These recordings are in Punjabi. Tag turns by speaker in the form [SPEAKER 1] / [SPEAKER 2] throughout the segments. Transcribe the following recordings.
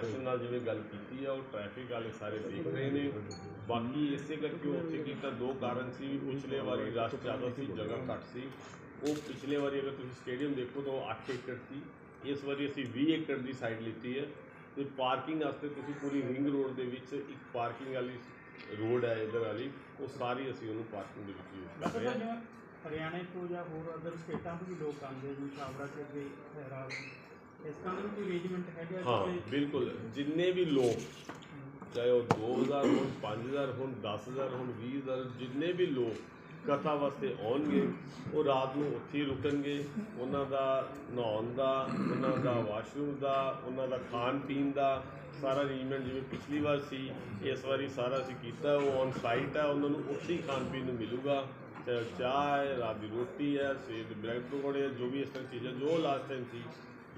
[SPEAKER 1] ਪ੍ਰਸ਼ਾਸਨ ਨਾਲ ਜਿਵੇਂ ਗੱਲ ਕੀਤੀ ਆ ਉਹ ਟ੍ਰੈਫਿਕ ਵਾਲੇ ਸਾਰੇ ਦੇਖ ਰਹੇ ਨੇ। ਬਾਕੀ ਇਸੇ ਕਰਕੇ ਉਹ ਉੱਥੇ ਕੀਤਾ ਦੋ ਕਾਰਨ ਸੀ। ਵੀ ਪਿਛਲੇ ਵਾਰੀ ਰਸ਼ ਜ਼ਿਆਦਾ ਸੀ ਜਗ੍ਹਾ ਘੱਟ ਸੀ। ਉਹ ਪਿਛਲੇ ਵਾਰੀ ਅਗਰ ਤੁਸੀਂ ਸਟੇਡੀਅਮ ਦੇਖੋ ਤਾਂ ਉਹ 8 ਏਕੜ ਸੀ। ਇਸ ਵਾਰੀ ਅਸੀਂ 20 ਏਕੜ ਦੀ ਸਾਈਡ ਲਿੱਤੀ ਹੈ। ਤੇ ਪਾਰਕਿੰਗ ਵਾਸਤੇ ਤੁਸੀਂ ਪੂਰੀ ਰਿੰਗ ਰੋਡ ਦੇ ਵਿੱਚ ਇੱਕ ਪਾਰਕਿੰਗ ਵਾਲੀ ਰੋਡ ਹੈ ਇਧਰ ਵਾਲੀ ਉਹ ਸਾਰੀ ਅਸੀਂ ਉਹਨੂੰ ਪਾਰਕਿੰਗ ਦੇ ਵਿੱਚ ਯੂਜ਼ ਕਰ ਰਹੇ ਹਾਂ।
[SPEAKER 2] ਹਰਿਆਣੇ ਤੋਂ ਜਾਂ ਹੋਰ ਅਦਰ ਸਟੇਟਾਂ ਤੋਂ ਵੀ ਲੋਕ ਆਉਂਦੇ ਛਾਬੜਾ ਚ ਅੱਗੇ ਹੈਰਾਲ ਇਸ ਤਰ੍ਹਾਂ ਦਾ ਵੀ ਕੋਈ ਅਰੇਂਜਮੈਂਟ ਹੈਗਾ
[SPEAKER 1] ਹਾਂ ਬਿਲਕੁਲ। ਜਿੰਨੇ ਵੀ ਲੋਕ ਚਾਹੇ ਉਹ 2000 ਹੋਣ 5000 ਹੋਣ 10000 ਹੋਣ 20000 ਜਿੰਨੇ ਵੀ ਲੋਕ ਕਥਾ ਵਾਸਤੇ ਆਉਣਗੇ ਉਹ ਰਾਤ ਨੂੰ ਉੱਥੇ ਹੀ ਰੁਕਣਗੇ। ਉਹਨਾਂ ਦਾ ਨਹਾਉਣ ਦਾ ਉਹਨਾਂ ਦਾ ਵਾਸ਼ਰੂਮ ਦਾ ਉਹਨਾਂ ਦਾ ਖਾਣ ਪੀਣ ਦਾ ਸਾਰਾ ਅਰੇਂਜਮੈਂਟ ਜਿਵੇਂ ਪਿਛਲੀ ਵਾਰ ਸੀ ਇਸ ਵਾਰੀ ਸਾਰਾ ਅਸੀਂ ਕੀਤਾ ਉਹ ਔਨ ਸਾਈਟ ਹੈ ਉਹਨਾਂ ਨੂੰ ਉੱਥੇ ਹੀ ਖਾਣ ਪੀਣ ਨੂੰ ਮਿਲੂਗਾ। ਚਾਹੇ ਹੈ ਰਾਤ ਦੀ ਰੋਟੀ ਹੈ ਸਵੇਰ ਦੇ ਬ੍ਰੈਡ ਪਕੌੜੇ ਜੋ ਵੀ ਇਸ ਤਰ੍ਹਾਂ ਚੀਜ਼ਾਂ ਜੋ ਲਾਸਟ ਟਾਈਮ ਸੀ।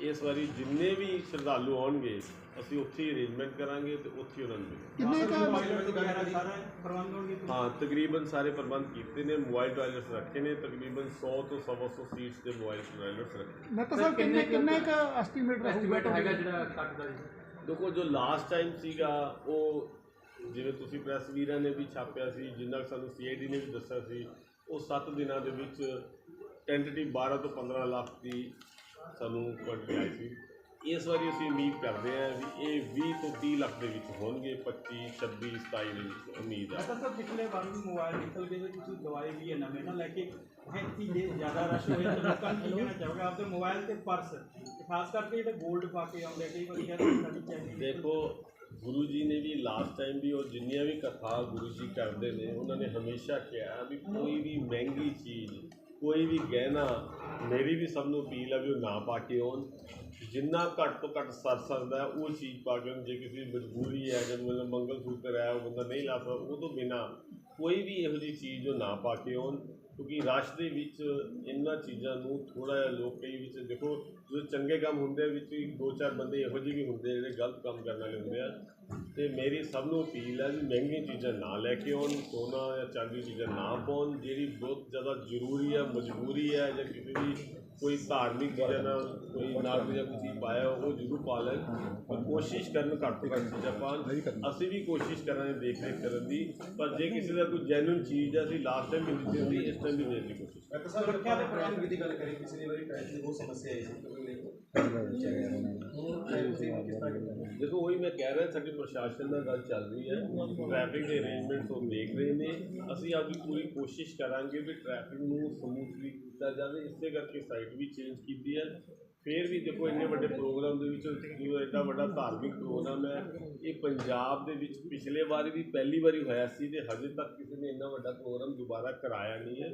[SPEAKER 1] ਇਸ ਵਾਰੀ ਜਿੰਨੇ ਵੀ ਸ਼ਰਧਾਲੂ ਆਉਣਗੇ ਅਸੀਂ ਉੱਥੇ ਹੀ ਅਰੇਂਜਮੈਂਟ ਕਰਾਂਗੇ ਤੇ ਉੱਥੇ ਹੀ ਉਹਨਾਂ ਨੂੰ ਮਿਲੇਗਾ।
[SPEAKER 3] ਕਿੰਨੇ ਕੁ
[SPEAKER 2] ਟਾਇਲਟ ਵਗੈਰਾ ਸਾਰਾ ਪ੍ਰਬੰਧ ਹੋਣਗੇ
[SPEAKER 1] ਹਾਂ ਤਕਰੀਬਨ ਸਾਰੇ ਪ੍ਰਬੰਧ ਕੀਤੇ ਨੇ ਮੋਬਾਈਲ ਟਾਇਲਟਸ ਰੱਖੇ ਨੇ ਤਕਰੀਬਨ 100 ਤੋਂ 150 ਸੀਟਸ ਦੇ ਮੋਬਾਈਲ ਟਾਇਲਟਸ ਰੱਖੇ
[SPEAKER 3] ਮੈਂ ਤਾਂ ਸਰ ਕਿੰਨੇ ਕਿੰਨੇ ਕ ਐਸਟੀਮੇਟ
[SPEAKER 2] ਐਸਟੀਮੇਟ ਹੈਗਾ ਜਿਹੜਾ ਕੱਟ ਦਾ ਜੀ।
[SPEAKER 1] ਦੇਖੋ ਜੋ ਲਾਸਟ ਟਾਈਮ ਸੀਗਾ ਉਹ ਜਿਵੇਂ ਤੁਸੀਂ ਪ੍ਰੈਸ ਵੀਰਾਂ ਨੇ ਵੀ ਛਾਪਿਆ ਸੀ ਜਿੰਨਾ ਕੁ ਸਾਨੂੰ ਸੀਆਈਡੀ ਨੇ ਵੀ ਦੱਸਿਆ ਸੀ ਉਹ 7 ਦਿਨਾਂ ਦੇ ਵਿੱਚ ਟੈਂਟੇਟਿਵ 12 ਤੋਂ 15 ਲੱਖ ਦੀ ਸਾਨੂੰ ਕੁਆਂਟੀਟੀ ਆਈ ਸੀ। ਇਸ ਵਾਰੀ ਅਸੀਂ ਉਮੀਦ ਕਰਦੇ ਹਾਂ ਵੀ ਇਹ 20 ਤੋਂ 30 ਲੱਖ ਦੇ ਵਿੱਚ ਹੋਣਗੇ 25 26 27 ਦੇ ਵਿੱਚ ਉਮੀਦ ਹੈ
[SPEAKER 2] ਸਾਹਿਬ ਪਿਛਲੇ ਵਾਰ ਵੀ ਮੋਬਾਈਲ ਨਿਕਲ ਗਏ ਤੁਸੀਂ ਦਵਾਈ ਵੀ ਨਵੇਂ ਨਾ ਲੈ ਕੇ ਐਂਤੀ ਜੇ ਜ਼ਿਆਦਾ ਰਸ਼ ਹੋਏ ਤਾਂ ਲੋਕਾਂ ਨੂੰ ਕਹਿਣਾ ਚਾਹੋਗੇ? ਆਪਦੇ ਮੋਬਾਈਲ ਤੇ ਪਰਸ ਖਾਸ ਕਰਕੇ ਜਿਹੜੇ 골ਡ ਪਾ ਕੇ ਆਉਂਦੇ ਕਈ ਵਾਰੀ ਕਹਿੰਦੇ ਸਾਡੀ ਚੈਨੀ
[SPEAKER 1] ਦੇਖੋ ਗੁਰੂ ਜੀ ਨੇ ਵੀ ਲਾਸਟ ਟਾਈਮ ਵੀ ਉਹ ਜਿੰਨੀਆਂ ਵੀ ਕਥਾ ਗੁਰੂ ਜੀ ਕਰਦੇ ਨੇ ਉਹਨਾਂ ਨੇ ਹਮੇਸ਼ਾ ਕਿਹਾ ਵੀ ਕੋਈ ਵੀ ਮਹਿੰਗੀ ਚੀਜ਼ ਕੋਈ ਵੀ ਗਹਿਣਾ ਮੇਰੀ ਵੀ ਸਭ ਨੂੰ ਅਪੀਲ ਆ ਵੀ ਉਹ ਨਾ ਪਾ ਕੇ ਆਉਣ। ਜਿੰਨਾ ਘੱਟ ਤੋਂ ਘੱਟ ਸਰ ਸਕਦਾ ਉਹ ਚੀਜ਼ ਪਾ ਕੇ ਆਉਣ। ਜੇ ਕਿਸੇ ਦੀ ਮਜਬੂਰੀ ਹੈ ਜਦ ਮਤਲਬ ਮੰਗਲ ਸੂਤਰ ਹੈ, ਉਹ ਬੰਦਾ ਨਹੀਂ ਲਾ ਸਕਦਾ, ਉਹ ਤੋਂ ਬਿਨਾ ਕੋਈ ਵੀ ਇਹੋ ਜਿਹੀ ਚੀਜ਼ ਉਹ ਨਾ ਪਾ ਕੇ ਆਉਣ। ਕਿਉਂਕਿ ਰਸ਼ ਦੇ ਵਿੱਚ ਇਹਨਾਂ ਚੀਜ਼ਾਂ ਨੂੰ ਥੋੜਾ ਜਿਹਾ ਲੋਕ ਕਈ ਵਿੱਚ ਦੇਖੋ ਜੋ ਚੰਗੇ ਕੰਮ ਹੁੰਦੇ ਵਿੱਚ ਦੋ ਚਾਰ ਬੰਦੇ ਇਹੋ ਜਿਹੇ ਵੀ ਹੁੰਦੇ ਜਿਹੜੇ ਗਲਤ ਕੰਮ ਕਰਨ ਵਾਲੇ ਹੁੰਦੇ ਆ। ਤੇ ਮੇਰੀ ਸਭ ਨੂੰ ਅਪੀਲ ਹੈ ਵੀ ਮਹਿੰਗੀਆਂ ਚੀਜ਼ਾਂ ਨਾ ਲੈ ਕੇ ਆਉਣ ਸੋਨਾ ਜਾਂ ਚਾਂਦੀ ਦੀਆਂ ਚੀਜ਼ਾਂ ਨਾ ਪਾਉਣ ਜਿਹੜੀ ਬਹੁਤ ਜ਼ਿਆਦਾ ਜ਼ਰੂਰੀ ਹੈ ਮਜਬੂਰੀ ਹੈ ਜਾਂ ਕਿਸੇ ਦੀ ਕੋਈ ਧਾਰਮਿਕ ਚੀਜ਼ਾਂ ਨਾਲ ਕੋਈ ਨਗ ਜਾਂ ਕੋਈ ਚੀਜ਼ ਪਾਇਆ ਉਹ ਜ਼ਰੂਰ ਪਾ ਲੈਣ। ਪਰ ਕੋਸ਼ਿਸ਼ ਕਰਨ ਘੱਟ ਤੋਂ ਘੱਟ ਚੀਜ਼ਾਂ ਪਾਉਣ। ਅਸੀਂ ਵੀ ਕੋਸ਼ਿਸ਼ ਕਰਾਂਗੇ ਦੇਖ ਰੇਖ ਕਰਨ ਦੀ ਪਰ ਜੇ ਕਿਸੇ ਦਾ ਕੋਈ ਜੈਨੂਇਨ ਚੀਜ਼ ਹੈ ਅਸੀਂ ਲਾਸਟ ਟਾਈਮ ਵੀ ਦਿੱਤੀ ਸੀ ਇਸ ਟਾਈਮ ਵੀ ਦੇਣ ਦੀ ਕੋਸ਼ਿਸ਼
[SPEAKER 4] ਡਾਕਟਰ ਸਾਹਿਬ ਸੁਰੱਖਿਆ ਦੇ ਪ੍ਰਬੰਧ ਦੀ ਗੱਲ ਕਰੀ ਪਿਛਲੀ ਵਾਰੀ ਟ੍ਰੈਫਿਕ ਦੀ ਬਹੁਤ ਸਮੱਸਿਆ ਆਈ ਸੀ
[SPEAKER 1] ਦੇਖੋ, ਉਹੀ ਮੈਂ ਕਹਿ ਰਿਹਾ, ਸਾਡੀ ਪ੍ਰਸ਼ਾਸਨ ਨਾਲ ਗੱਲ ਚੱਲ ਰਹੀ ਹੈ। ਟ੍ਰੈਫਿਕ ਦੇ ਅਰੇਂਜਮੈਂਟਸ ਉਹ ਦੇਖ ਰਹੇ ਨੇ। ਅਸੀਂ ਆਪਦੀ ਪੂਰੀ ਕੋਸ਼ਿਸ਼ ਕਰਾਂਗੇ ਵੀ ਟ੍ਰੈਫਿਕ ਨੂੰ ਸਮੂਥਲੀ ਕੀਤਾ ਜਾਵੇ। ਇਸੇ ਕਰਕੇ ਸਾਈਟ ਵੀ ਚੇਂਜ ਕੀਤੀ ਹੈ। ਫਿਰ ਵੀ ਦੇਖੋ ਇੰਨੇ ਵੱਡੇ ਪ੍ਰੋਗਰਾਮ ਦੇ ਵਿੱਚ ਜਦੋਂ ਐਡਾ ਵੱਡਾ ਧਾਰਮਿਕ ਪ੍ਰੋਗਰਾਮ ਹੈ, ਇਹ ਪੰਜਾਬ ਦੇ ਵਿੱਚ ਪਿਛਲੇ ਵਾਰੀ ਵੀ ਪਹਿਲੀ ਵਾਰੀ ਹੋਇਆ ਸੀ ਤੇ ਹਜੇ ਤੱਕ ਕਿਸੇ ਨੇ ਇੰਨਾ ਵੱਡਾ ਪ੍ਰੋਗਰਾਮ ਦੁਬਾਰਾ ਕਰਾਇਆ ਨਹੀਂ ਹੈ।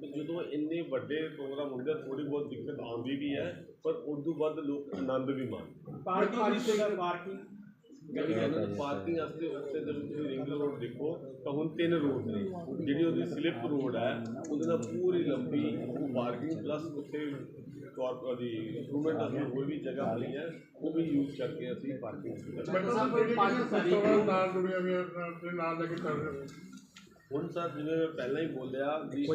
[SPEAKER 1] ਤੇ ਜਦੋਂ ਇੰਨੇ ਵੱਡੇ ਪ੍ਰੋਗਰਾਮ ਹੁੰਦੇ ਥੋੜੀ ਬਹੁਤ ਦਿੱਕਤ ਆਉਂਦੀ ਵੀ ਹੈ, ਪਰ ਉਦੋਂ ਵੱਧ ਲੋਕ ਆਨੰਦ ਵੀ ਮਾਣਦੇ
[SPEAKER 2] ਪਾਰਕਿੰਗ। ਪਾਰਕਿੰਗ
[SPEAKER 1] ਇਹਨਾਂ ਨੂੰ ਪਾਰਕਿੰਗ ਵਾਸਤੇ ਜਦੋਂ ਤੁਸੀਂ ਰਿੰਗ ਰੋਡ ਦੇਖੋ ਤਾਂ ਹੁਣ ਤਿੰਨ ਰੋਡ ਨੇ। ਜਿਹੜੀ ਉਹਦੀ ਸਲਿੱਪ ਰੋਡ ਹੈ ਉਹਦੇ ਨਾਲ ਪੂਰੀ ਲੰਬੀ ਉਹ ਪਾਰਕਿੰਗ ਪਲੱਸ ਉੱਥੇ ਕਾਰਪੋਰ ਦੀ ਇੰਪਰੂਵਮੈਂਟ ਅਸੀਂ ਕੋਈ ਵੀ ਜਗ੍ਹਾ ਬਣੀ ਹੈ ਉਹ ਵੀ ਯੂਜ਼ ਕਰਕੇ ਅਸੀਂ ਪਾਰਕਿੰਗ
[SPEAKER 3] ਡਾਕਟਰ ਸਾਹਿਬ ਕੋਈ ਪੰਜ ਤਰੀਕ ਨੂੰ ਨਾਲ ਜੁੜਿਆ ਵੀ ਆਪਣੇ ਨਾਲ ਲੈ ਕੇ ਚੱਲ ਰਹੇ
[SPEAKER 1] ਹੁਣ ਸਰ ਜਿਵੇਂ ਮੈਂ ਪਹਿਲਾਂ ਹੀ ਬੋਲਿਆ ਵੀ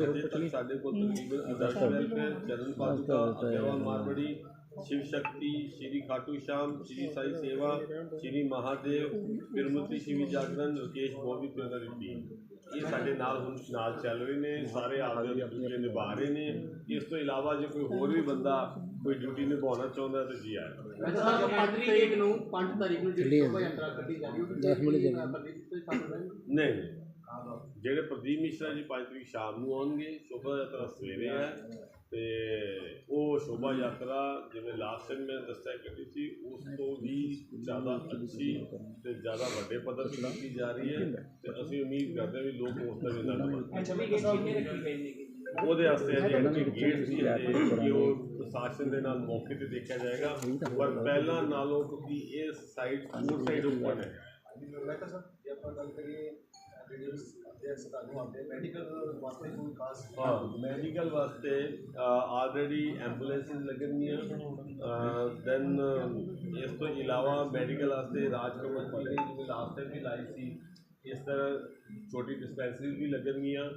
[SPEAKER 1] ਸਾਡੇ ਕੋਲ ਤਕਰੀਬਨ ਵੈਲਫੇਅਰ ਪਾਦੁਕਾ ਅਗਰਵਾਲ ਸ਼ਿਵ ਸ਼ਕਤੀ ਸ਼੍ਰੀ ਖਾਟੂ ਸ਼ਾਮ ਸ਼੍ਰੀ ਸਾਈ ਸੇਵਾ ਸ਼੍ਰੀ ਮਹਾਦੇਵ ਫਿਰਮਤੀ ਸ਼ਿਵੀ ਜਾਗਰਣ ਰਕੇਸ਼ ਬੋਬੀ ਤੇ ਉਹਨਾਂ ਦੀ। ਟੀਮ ਇਹ ਸਾਡੇ ਨਾਲ ਹੁਣ ਨਾਲ ਚੱਲ ਰਹੇ ਨੇ ਸਾਰੇ ਆਪਦੇ ਡਿਊਟੀ ਨਿਭਾ ਰਹੇ ਨੇ। ਇਸ ਤੋਂ ਇਲਾਵਾ ਜੇ ਕੋਈ ਹੋਰ ਵੀ ਬੰਦਾ ਕੋਈ ਡਿਊਟੀ ਨਿਭਾਉਣਾ ਚਾਹੁੰਦਾ ਤਾਂ ਜੀ ਆਏ
[SPEAKER 2] ਸਾਹਿਬ 5 ਤਰੀਕ ਨੂੰ 5 ਤਰੀਕ ਨੂੰ ਜਿਹੜੀ ਸ਼ੋਭਾ ਯਾਤਰਾ ਕੱਢੀ ਜਾ ਰਹੀ ਹੈ 10 ਮਿੰਟ ਜਲਦੀ
[SPEAKER 1] ਨਹੀਂ ਜਿਹੜੇ ਪ੍ਰਦੀਪ ਮਿਸ਼ਰਾ ਜੀ 5 ਤਰੀਕ ਸ਼ਾਮ ਨੂੰ ਆਉਣਗੇ ਸ਼ੋਭਾ ਯਾਤਰਾ ਸਵੇਰੇ ਹੈ ਤੇ ਉਹ ਸ਼ੋਭਾ ਯਾਤਰਾ ਜਿਵੇਂ ਲਾਸਟ ਟਾਈਮ ਮੈਂ ਦੱਸਿਆ ਕੀਤੀ ਸੀ ਉਸ ਤੋਂ ਵੀ ਜ਼ਿਆਦਾ ਅੱਛੀ ਤੇ ਜ਼ਿਆਦਾ ਵੱਡੇ ਪੱਧਰ ਤੇ ਕੀਤੀ ਜਾ ਰਹੀ ਹੈ ਤੇ ਅਸੀਂ ਉਮੀਦ ਕਰਦੇ ਹਾਂ ਵੀ ਲੋਕ ਉਸ ਦਾ ਵੀ
[SPEAKER 2] ਨੇ
[SPEAKER 1] ਉਹਦੇ ਵਾਸਤੇ ਐਂਟਰੀ ਗੇਟ ਸੀ ਤੇ ਕਿ ਉਹ ਪ੍ਰਸ਼ਾਸਨ ਦੇ ਨਾਲ ਮੌਕੇ ਤੇ ਦੇਖਿਆ ਜਾਏਗਾ। ਪਰ ਪਹਿਲਾਂ ਨਾਲੋਂ ਕਿਉਂਕਿ ਇਹ ਸਾਈਡ ਫੂਡ ਸਾਈਡ ਓਪਨ ਹੈ।
[SPEAKER 4] ਡਾਕਟਰ ਸਾਹਿਬ ਜੇ ਆਪਾਂ ਗੱਲ ਕਰੀਏ ਮੈਡੀਕਲ ਵਾਸਤੇ
[SPEAKER 1] ਹਾਂ ਮੈਡੀਕਲ ਵਾਸਤੇ ਆਲਰੇਡੀ ਐਂਬੂਲੈਂਸਿਸ ਲੱਗਣਗੀਆਂ ਦੈਨ ਇਸ ਤੋਂ ਇਲਾਵਾ ਮੈਡੀਕਲ ਵਾਸਤੇ ਰਾਜ ਕਾਲਜ ਜਿਵੇਂ ਲਾਸਟ ਟਾਈਮ ਵੀ ਲਾਈ ਸੀ। ਇਸ ਤਰ੍ਹਾਂ ਛੋਟੀ ਡਿਸਪੈਂਸਰੀ ਵੀ ਲੱਗਣਗੀਆਂ।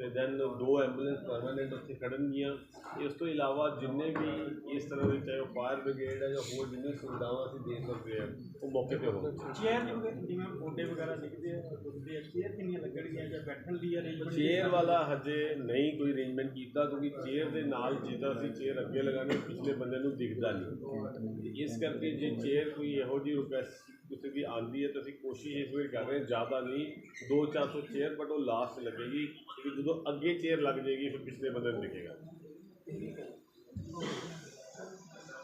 [SPEAKER 1] ਤੇ ਦੈਨ ਦੋ ਐਂਬੂਲੈਂਸ ਪਰਮਾਨੈਂਟ ਉੱਥੇ ਖੜਨਗੀਆਂ ਇਸ ਤੋਂ ਇਲਾਵਾ ਜਿੰਨੇ ਵੀ ਇਸ ਤਰ੍ਹਾਂ ਦੇ ਚਾਹੇ ਉਹ ਫਾਇਰ ਬ੍ਰਿਗੇਡ ਹੈ ਜਾਂ ਹੋਰ ਜਿੰਨੀ ਸੁਵਿਧਾਵਾਂ ਅਸੀਂ ਦੇ ਸਕਦੇ ਹਾਂ ਉਹ ਮੌਕੇ ਤੇ ਹੋਣਗੀਆਂ
[SPEAKER 2] ਚੇਅਰ ਜਿਵੇਂ ਗੋਡੇ ਵਗੈਰਾ ਦਿਖਦੇ ਆ ਦੁਖਦੇ ਆ ਚੇਅਰ ਕਿੰਨੀਆਂ ਲੱਗਣਗੀਆਂ ਜਾਂ ਬੈਠਣ ਦੀ ਅਰੇਂਜਮੈਂਟ
[SPEAKER 1] ਚੇਅਰ ਵਾਲਾ ਹਜੇ ਨਹੀਂ ਕੋਈ ਅਰੇਂਜਮੈਂਟ ਕੀਤਾ ਕਿਉਂਕਿ ਚੇਅਰ ਦੇ ਨਾਲ ਜਿੱਦਾਂ ਅਸੀਂ ਚੇਅਰ ਅੱਗੇ ਲਗਾਉਂਦੇ ਪਿਛਲੇ ਬੰਦੇ ਨੂੰ ਦਿਖਦਾ ਨਹੀਂ। ਇਸ ਕਰਕੇ ਜੇ ਚੇਅਰ ਕੋਈ ਇਹੋ ਜਿਹੀ ਰਿਕੁਐਸਟ ਕਿਸੇ ਦੀ ਆਉਂਦੀ ਹੈ ਤਾਂ ਅਸੀਂ ਕੋਸ਼ਿਸ਼ ਇਸ ਵੇਲੇ ਕਰ ਰਹੇ ਹਾਂ, ਜ਼ਿਆਦਾ ਨਹੀਂ। 2-400 ਚੇਅਰ ਬਟ ਉਹ ਲਾਸਟ ਲੱਗੇਗੀ, ਕਿਉਂਕਿ ਜਦੋਂ ਅੱਗੇ ਚੇਅਰ ਲੱਗ ਜਾਏਗੀ, ਫਿਰ ਪਿਛਲੇ ਬੰਦੇ ਨੂੰ ਦਿਖੇਗਾ।